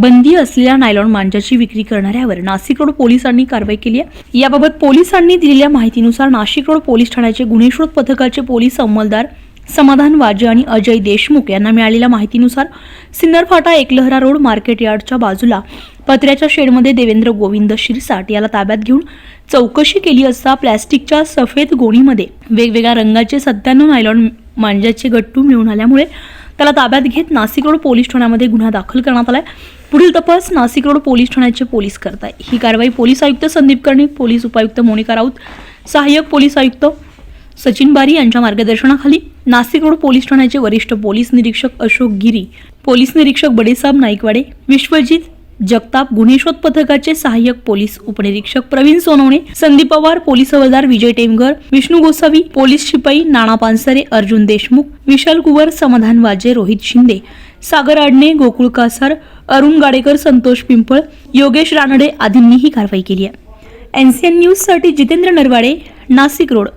बंदी असलेल्या नायलॉन मांजाची विक्री करणाऱ्यावर नाशिक रोड पोलिसांनी कारवाई केली आहे. याबाबत पोलिसांनी दिलेल्या माहितीनुसार नाशिक रोड पोलीस ठाण्याचे गुन्हे शोध पथकाचे पोलीस अंमलदार समाधान वाजे आणि अजय देशमुख यांना मिळालेल्या माहितीनुसार सिन्नर फाटा एकलहरा रोड मार्केट यार्डच्या बाजूला पत्र्याच्या शेडमध्ये देवेंद्र गोविंद शिरसाट याला ताब्यात घेऊन चौकशी केली असता प्लॅस्टिकच्या सफेद गोणीमध्ये वेगवेगळ्या रंगाचे सत्त्याण्णव नायलॉन मांजाचे गट्टू मिळून आल्यामुळे त्याला ताब्यात घेत नाशिक रोड पोलीस ठाण्यामध्ये गुन्हा दाखल करण्यात आलाय. पुढील तपास नाशिक रोड पोलीस ठाण्याचे पोलीस करताय. ही कारवाई पोलीस आयुक्त संदीप कर्णिक पोलीस उपायुक्त मोनिका राऊत सहाय्यक पोलीस आयुक्त सचिन बारी यांच्या मार्गदर्शनाखाली नाशिक रोड पोलीस ठाण्याचे वरिष्ठ पोलीस निरीक्षक अशोक गिरी पोलीस निरीक्षक बडेसाब नाईकवाडे विश्वजित जगताप गुन्हे शोध पथकाचे सहाय्यक पोलीस उपनिरीक्षक प्रवीण सोनवणे संदीप पवार पोलीस हवालदार विजय टेमघर विष्णू गोसावी पोलीस शिपाई नाना पानसरे अर्जुन देशमुख विशाल कुवर समाधान वाजे रोहित शिंदे सागर आडणे गोकुळ कासार अरुण गाडेकर संतोष पिंपळ योगेश रानडे आदींनी ही कारवाई केली आहे. एन सी एन न्यूजसाठी जितेंद्र नरवाडे नाशिक रोड.